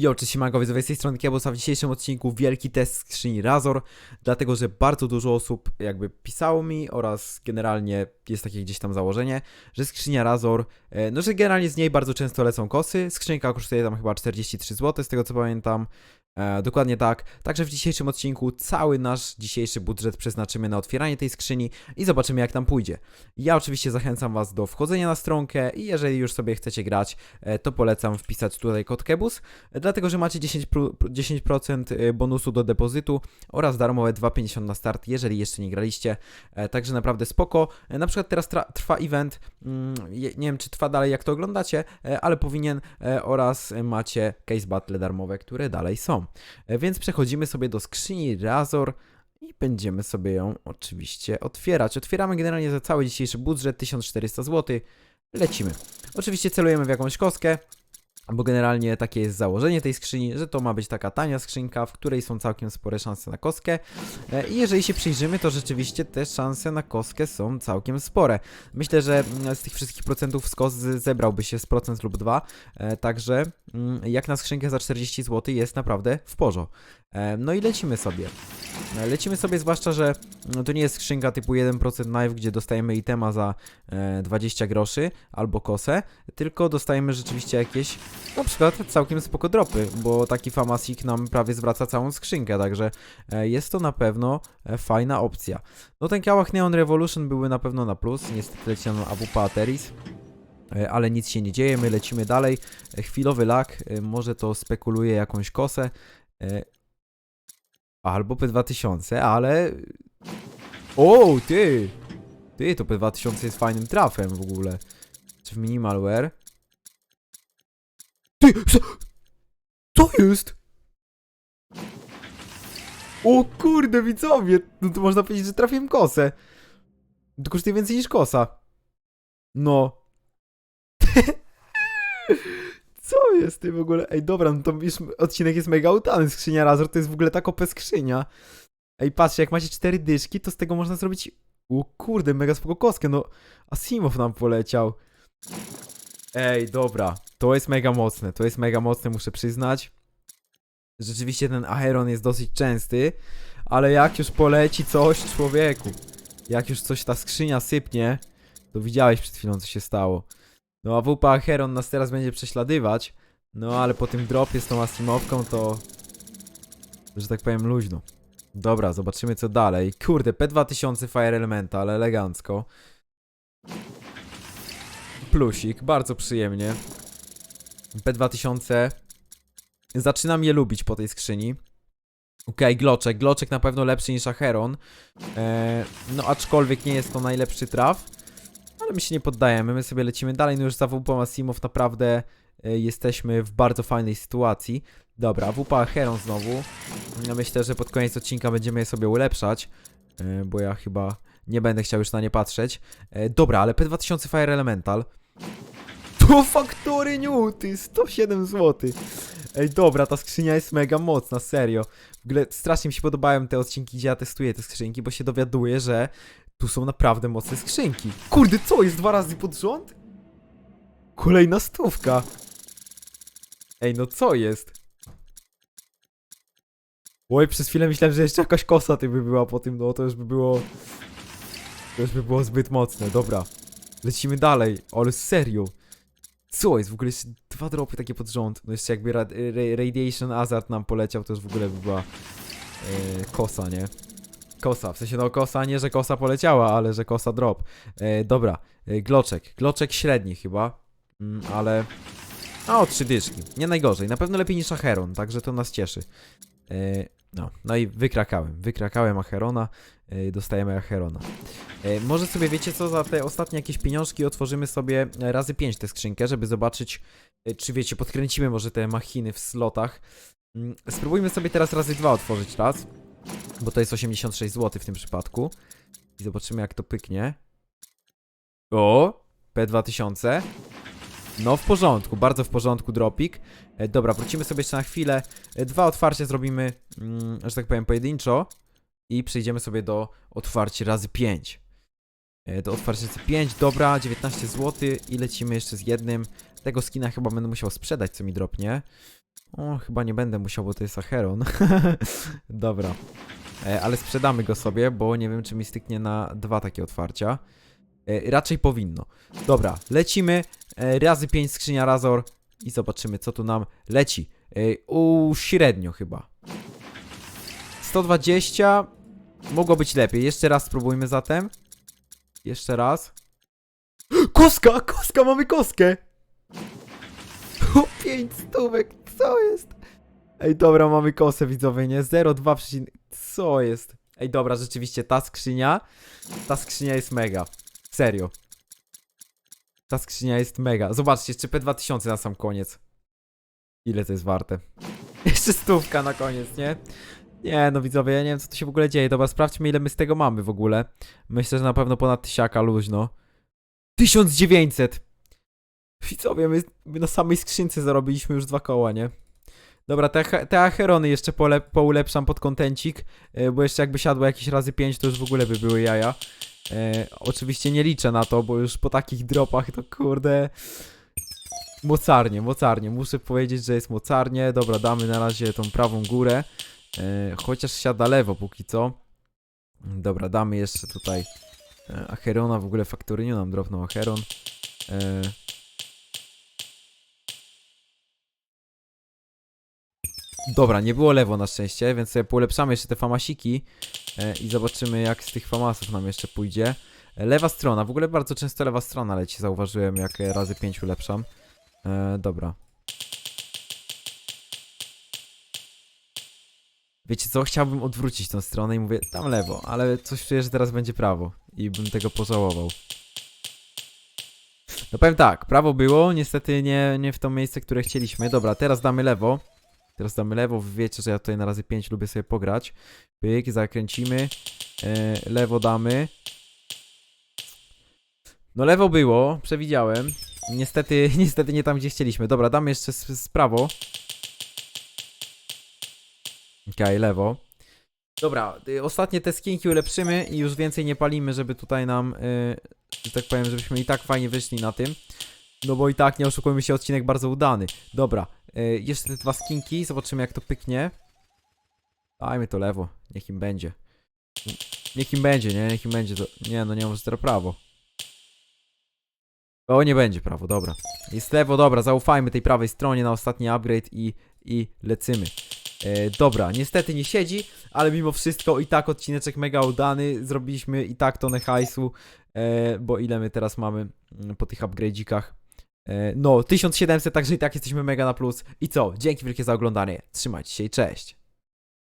Jo, cześć siemanko, widzowie, z tej strony Kiebus, w dzisiejszym odcinku wielki test skrzyni Razor, dlatego, że bardzo dużo osób jakby pisało mi oraz generalnie jest takie gdzieś tam założenie, że skrzynia Razor, e, no że generalnie z niej bardzo często lecą kosy, skrzynka kosztuje tam chyba 43 zł, z tego co pamiętam, E, dokładnie tak. Także w dzisiejszym odcinku cały nasz dzisiejszy budżet przeznaczymy na otwieranie tej skrzyni i zobaczymy jak tam pójdzie. Ja oczywiście zachęcam Was do wchodzenia na stronkę i jeżeli już sobie chcecie grać, e, to polecam wpisać tutaj kod KEBUS, dlatego że macie 10%, pru- 10% e, bonusu do depozytu oraz darmowe 2,50 na start, jeżeli jeszcze nie graliście. E, Także naprawdę spoko. E, Na przykład teraz trwa event, mm, nie wiem czy trwa dalej jak to oglądacie, e, ale powinien e, oraz macie case battle darmowe, które dalej są. E, Więc przechodzimy sobie do skrzyni Razor i będziemy sobie ją oczywiście otwierać. Otwieramy generalnie za cały dzisiejszy budżet 1400 zł. Lecimy. Oczywiście celujemy w jakąś kostkę, bo generalnie takie jest założenie tej skrzyni, że to ma być taka tania skrzynka, w której są całkiem spore szanse na kostkę. E, I jeżeli się przyjrzymy, to rzeczywiście te szanse na kostkę są całkiem spore. Myślę, że mm, z tych wszystkich procentów z kos z- zebrałby się z procent lub dwa, e, także mm, jak na skrzynkę za 40 zł jest naprawdę w porządku. No i lecimy sobie. E, Lecimy sobie, zwłaszcza, że no, to nie jest skrzynka typu 1% knife, gdzie dostajemy itema za e, 20 groszy albo kosę, tylko dostajemy rzeczywiście jakieś, na przykład całkiem spoko dropy, bo taki Famasik nam prawie zwraca całą skrzynkę, także e, jest to na pewno e, fajna opcja. No ten kałach Neon Revolution były na pewno na plus, niestety leci nam AWP Ateris. E, Ale nic się nie dzieje, my lecimy dalej. E, Chwilowy lak, może to spekuluje jakąś kosę. Albo P2000, ale. O, ty! Ty, to P2000 jest fajnym trafem w ogóle. Czy w minimalware? Ty! Co, co jest? O kurde, widzowie! No to można powiedzieć, że trafiłem kosę. To kosztuje więcej niż kosa. No. Co jest ty w ogóle? Ej, dobra, no to już odcinek jest mega utany. Skrzynia Razor to jest w ogóle tak OP skrzynia. Ej, patrzcie, jak macie cztery dyszki, to z tego można zrobić... O kurde, mega spoko kostkę, no... Asimow nam poleciał. Ej, dobra. To jest mega mocne, to jest mega mocne, muszę przyznać. Rzeczywiście ten Aeron jest dosyć częsty, ale jak już poleci coś, człowieku. Jak już coś ta skrzynia sypnie, to widziałeś przed chwilą, co się stało. No a WP Acheron nas teraz będzie prześladywać. No ale po tym dropie z tą Asimowką to... Że tak powiem luźno. Dobra, zobaczymy co dalej. Kurde, P2000 Fire Elemental, elegancko. Plusik, bardzo przyjemnie. P2000. Zaczynam je lubić po tej skrzyni. Okej, Gloczek. Gloczek na pewno lepszy niż Acheron. Eee, no aczkolwiek nie jest to najlepszy traf. Ale my się nie poddajemy, my sobie lecimy dalej. No już za WP Massimow naprawdę e, jesteśmy w bardzo fajnej sytuacji. Dobra, WP Heron znowu. Ja myślę, że pod koniec odcinka będziemy je sobie ulepszać, e, bo ja chyba nie będę chciał już na nie patrzeć. E, Dobra, ale P2000 Fire Elemental. To faktory newty, 107 zł. Ej, dobra, ta skrzynia jest mega mocna, serio. W ogóle strasznie mi się podobają te odcinki, gdzie ja testuję te skrzynki, bo się dowiaduję, że tu są naprawdę mocne skrzynki. Kurde, co? Jest dwa razy pod rząd? Kolejna stówka. Ej, no co jest? Oj, przez chwilę myślałem, że jeszcze jakaś kosa ty by była po tym, no to już by było... To już by było zbyt mocne, dobra. Lecimy dalej, ale serio. Co jest? W ogóle jeszcze dwa dropy takie pod rząd. No jeszcze jakby ra ra Radiation Hazard nam poleciał, to już w ogóle by była... Yy, kosa, nie? Kosa, w sensie no kosa, nie że kosa poleciała, ale że kosa drop. E, dobra, e, gloczek. Gloczek średni chyba, mm, ale... O, trzy dyszki. Nie najgorzej. Na pewno lepiej niż Acheron, także to nas cieszy. E, no, no i wykrakałem. Wykrakałem Acherona. E, dostajemy Acherona. E, może sobie wiecie co, za te ostatnie jakieś pieniążki otworzymy sobie razy 5 tę skrzynkę, żeby zobaczyć, e, czy wiecie, podkręcimy może te machiny w slotach. Mm, Spróbujmy sobie teraz razy dwa otworzyć raz. Bo to jest 86 zł w tym przypadku. I zobaczymy jak to pyknie. O! P2000. No w porządku, bardzo w porządku dropik. E, dobra, wrócimy sobie jeszcze na chwilę. E, dwa otwarcia zrobimy, mm, że tak powiem, pojedynczo. I przejdziemy sobie do otwarcia razy 5. E, do otwarcia razy 5, dobra, 19 zł. I lecimy jeszcze z jednym. Tego skina chyba będę musiał sprzedać, co mi dropnie. O, chyba nie będę musiał, bo to jest Acheron. Dobra. E, ale sprzedamy go sobie, bo nie wiem, czy mi styknie na dwa takie otwarcia. E, raczej powinno. Dobra, lecimy. E, razy 5 skrzynia Razor i zobaczymy, co tu nam leci. U, średnio chyba. 120. Mogło być lepiej. Jeszcze raz spróbujmy zatem. Jeszcze raz. Koska! Koska! Mamy koskę! O, 5 stówek! Co jest? Ej, dobra, mamy kosę widzowie, nie? 0,2 przecin... Co jest? Ej, dobra, rzeczywiście, ta skrzynia... Ta skrzynia jest mega. Serio. Ta skrzynia jest mega. Zobaczcie, jeszcze P2000 na sam koniec. Ile to jest warte? Jeszcze stówka na koniec, nie? Nie, no widzowie, ja nie wiem co tu się w ogóle dzieje. Dobra, sprawdźmy ile my z tego mamy w ogóle. Myślę, że na pewno ponad tysiaka luźno. 1900! Widzowie, my, my na samej skrzynce zarobiliśmy już dwa koła, nie? Dobra, te, te acherony jeszcze pole, poulepszam pod kontencik, e, bo jeszcze jakby siadło jakieś razy 5, to już w ogóle by były jaja. E, oczywiście nie liczę na to, bo już po takich dropach to kurde... Mocarnie, mocarnie. Muszę powiedzieć, że jest mocarnie. Dobra, damy na razie tą prawą górę. E, chociaż siada lewo póki co. Dobra, damy jeszcze tutaj e, Acherona. W ogóle faktoryniu nam dropnął Acheron. E, Dobra, nie było lewo na szczęście, więc sobie polepszamy jeszcze te famasiki e, i zobaczymy jak z tych famasów nam jeszcze pójdzie. E, lewa strona, w ogóle bardzo często lewa strona leci, zauważyłem jak razy 5 ulepszam. E, dobra. Wiecie co, chciałbym odwrócić tą stronę i mówię tam lewo, ale coś czuję, że teraz będzie prawo i bym tego pożałował. No powiem tak, prawo było, niestety nie, nie w to miejsce, które chcieliśmy. Dobra, teraz damy lewo. Teraz damy lewo, wiecie, że ja tutaj na razy 5 lubię sobie pograć. Pyk, zakręcimy. E, lewo damy. No lewo było, przewidziałem. Niestety, niestety nie tam, gdzie chcieliśmy. Dobra, damy jeszcze z, prawo. Okej, lewo. Dobra, y, ostatnie te skinki ulepszymy i już więcej nie palimy, żeby tutaj nam, y, że tak powiem, żebyśmy i tak fajnie wyszli na tym. No bo i tak, nie oszukujmy się, odcinek bardzo udany. Dobra, y, jeszcze te dwa skinki, zobaczymy jak to pyknie. Dajmy to lewo, niech im będzie. Niech im będzie, nie? Niech im będzie to... Nie, no nie może teraz prawo. O, nie będzie prawo, dobra. Jest lewo, dobra, zaufajmy tej prawej stronie na ostatni upgrade i, i lecymy. E, dobra, niestety nie siedzi, ale mimo wszystko i tak odcineczek mega udany. Zrobiliśmy i tak tonę hajsu, e, bo ile my teraz mamy mm, po tych upgrade'ikach? E, no, 1700, także i tak jesteśmy mega na plus. I co? Dzięki wielkie za oglądanie. Trzymajcie się i cześć.